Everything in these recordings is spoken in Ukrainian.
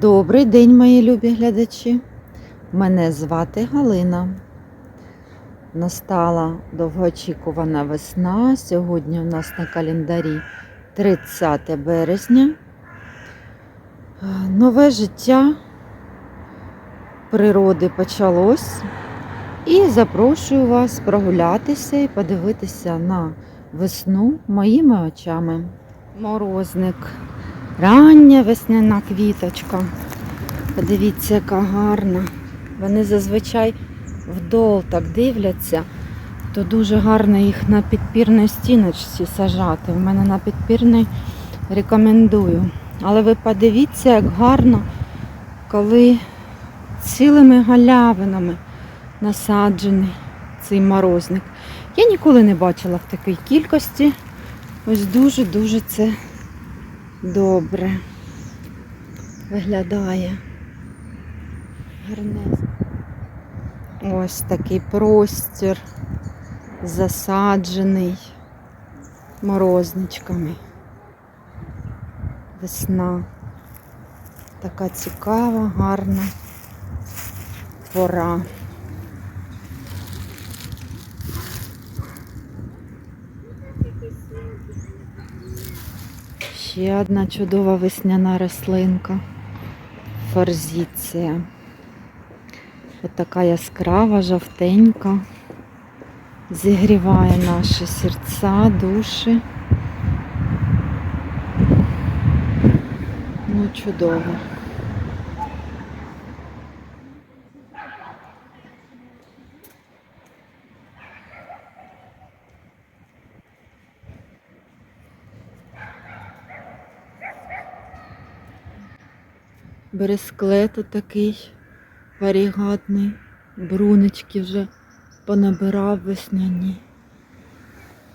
Добрий день, мої любі глядачі. Мене звати Галина. Настала довгоочікувана весна. Сьогодні у нас на календарі 30 березня. Нове життя природи почалось. І запрошую вас прогулятися і подивитися на весну моїми очами. Морозник. Рання весняна квіточка. Подивіться, яка гарна. Вони зазвичай вдол так дивляться, то дуже гарно їх на підпірній стіночці сажати. У мене на підпірній рекомендую. Але ви подивіться, як гарно, коли цілими галявинами насаджений цей морозник. Я ніколи не бачила в такій кількості. Ось дуже-дуже це добре виглядає. Гарнезно. Ось такий простір засаджений морозничками. Весна. Така цікава, гарна пора. Ще одна чудова весняна рослинка. Форзіція. Ось така яскрава, жовтенька. Зігріває наші серця, душі. Ну, чудово. Бересклет такий варігатний, брунички вже понабирав весняні.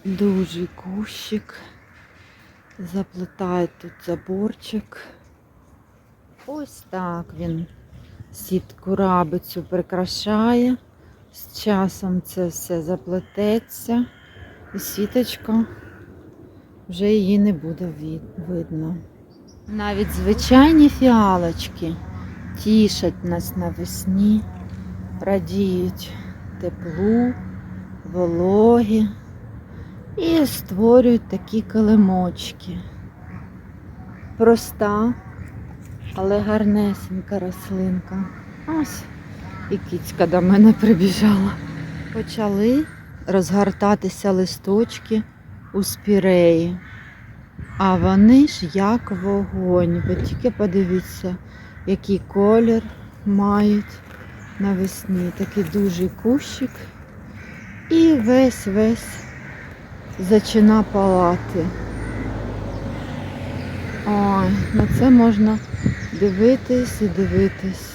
Дуже кущик. Заплетає тут заборчик. Ось так він сітку рабицю прикрашає. З часом це все заплететься і сіточка вже її не буде видно. Навіть звичайні фіалочки тішать нас навесні, радіють теплу, вологі і створюють такі килимочки. Проста, але гарнесенька рослинка. Ось і кицька до мене прибіжала. Почали розгортатися листочки у спіреї. А вони ж як вогонь. Ви тільки подивіться, який колір мають навесні. Такий дуже кущик. І весь-весь зачина палати. Ой, на це можна дивитись і дивитись.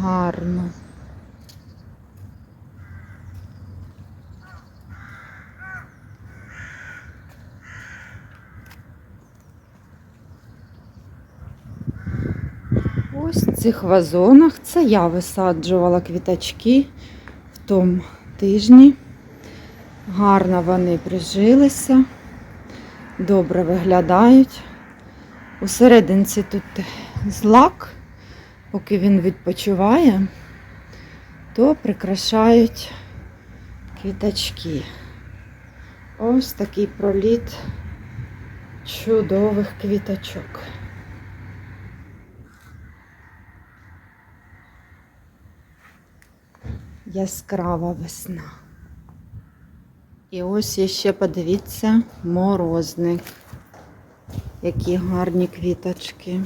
Гарно. Ось в цих вазонах це я висаджувала квіточки в тому тижні. Гарно вони прижилися, добре виглядають. У серединці тут злак, поки він відпочиває, то прикрашають квіточки. Ось такий проліт чудових квіточок. Яскрава весна. І ось ще подивіться морозник. Які гарні квіточки.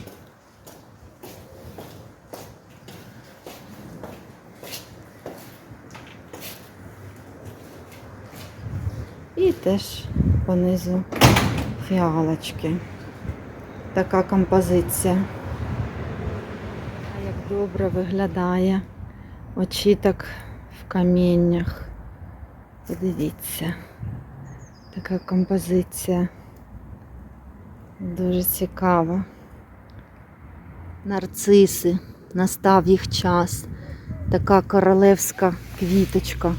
І теж понизу фіалочки. Така композиція. А Як добре виглядає очіток в каміннях. Подивіться, така композиція. Дуже цікава. Нарциси, настав їх час. Така королевська квіточка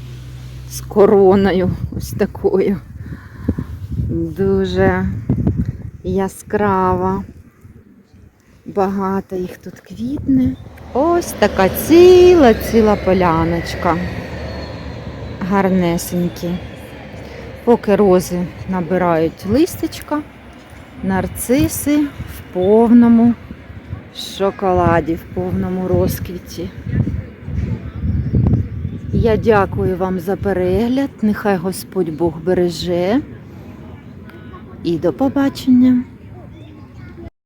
з короною ось такою. Дуже яскрава. Багато їх тут квітне. Ось така ціла ціла поляночка. Гарнесенькі. Поки рози набирають листечка, нарциси в повному шоколаді, в повному розквіті. Я дякую вам за перегляд. Нехай Господь Бог береже. І до побачення!